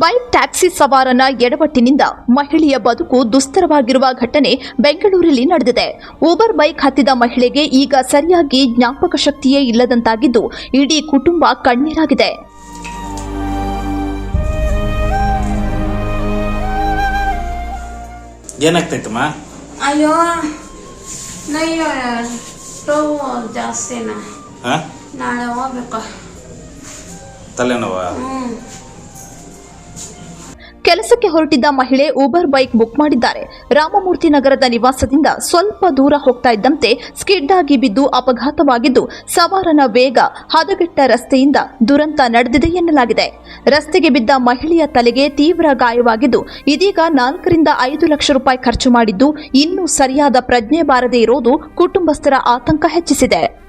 Bike taxi ಸವಾರನ ಎಡವಟ್ಟಿನಿಂದ ಮಹಿಳೆಯ ಬದುಕು ದುಸ್ತರವಾಗಿರುವ ಘಟನೆ ಬೆಂಗಳೂರಲ್ಲಿ ನಡೆದಿದೆ. ಊಬರ್ ಬೈಕ್ ಹತ್ತಿದ ಮಹಿಳೆಗೆ ಈಗ ಸರಿಯಾಗಿ ಜ್ಞಾಪಕ ಶಕ್ತಿಯೇ ಇಲ್ಲದಂತಾಗಿದ್ದು ಇಡೀ ಕುಟುಂಬ ಕಣ್ಣೀರಾಗಿದೆ. ಏನಾಗ್ತೈತಮ್ಮ ಅಯ್ಯೋ ಜಾಸ್ತಿನ? ನಾಳೆ ಹೋಗ್ಬೇಕು. ತಲೆನೋವಾ? ಕೆಲಸಕ್ಕೆ ಹೊರಟಿದ್ದ ಮಹಿಳೆ ಊಬರ್ ಬೈಕ್ ಬುಕ್ ಮಾಡಿದ್ದಾರೆ. ರಾಮಮೂರ್ತಿ ನಗರದ ನಿವಾಸದಿಂದ ಸ್ವಲ್ಪ ದೂರ ಹೋಗ್ತಾ ಇದ್ದಂತೆ ಸ್ಕಿಡ್ ಆಗಿ ಬಿದ್ದು ಅಪಘಾತವಾಗಿದ್ದು ಸವಾರನ ವೇಗ ಹದಗೆಟ್ಟ ರಸ್ತೆಯಿಂದ ದುರಂತ ನಡೆದಿದೆ ಎನ್ನಲಾಗಿದೆ. ರಸ್ತೆಗೆ ಬಿದ್ದ ಮಹಿಳೆಯ ತಲೆಗೆ ತೀವ್ರ ಗಾಯವಾಗಿದ್ದು ಇದೀಗ ನಾಲ್ಕರಿಂದ ಐದು ಲಕ್ಷ ರೂಪಾಯಿ ಖರ್ಚು ಮಾಡಿದ್ದು ಇನ್ನೂ ಸರಿಯಾದ ಪ್ರಜ್ಞೆ ಬಾರದೇ ಇರೋದು ಕುಟುಂಬಸ್ಥರ ಆತಂಕ ಹೆಚ್ಚಿಸಿದೆ.